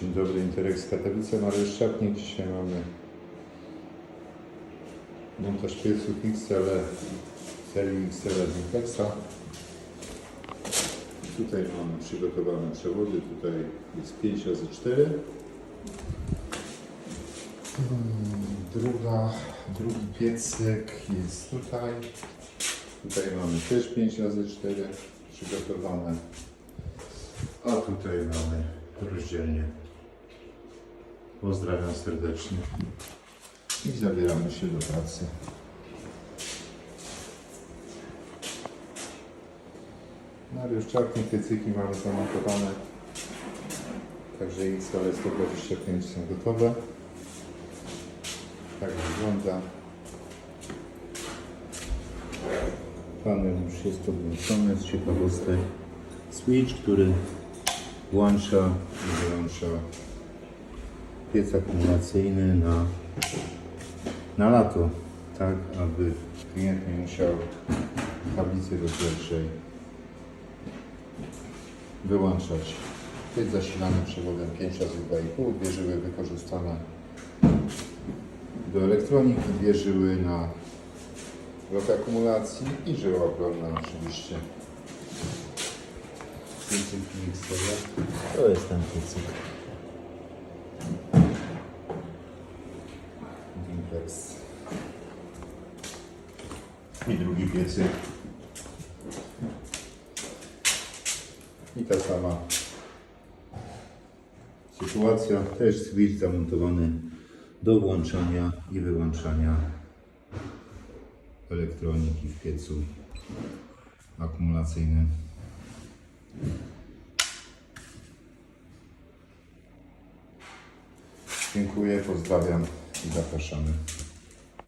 Dzień dobry, Interex Katowice, Mariusz Czapnik. Dzisiaj mamy montaż pieców XL serii XL Simplexa. Tutaj mamy przygotowane przewody, tutaj jest 5 razy 4 Druga, drugi piecyk jest tutaj. Tutaj mamy też 5 razy 4 przygotowane. A tutaj mamy rozdzielnie. Pozdrawiam serdecznie. I zabieramy się do pracy. Mariusz Czarnik, piecyki mamy zamontowane. Także XL 125 są gotowe. Tak wygląda. Panel już jest podłączony z ciekawostek. Switch, który włącza i wyłącza piec akumulacyjny na, na lato, tak aby klient nie musiał tablicy rozdzielczej wyłączać. Piec zasilany przewodem 5 razy 2,5, dwie żyły wykorzystane do elektroniki, dwie żyły na blok akumulacji i żyła obronna oczywiście. Piecyk XTR. To jest ten piecyk. Dimplex. I drugi piecyk. I ta sama sytuacja. Też switch zamontowany do włączania i wyłączania elektroniki w piecu akumulacyjnym. Dziękuję, pozdrawiam i zapraszamy.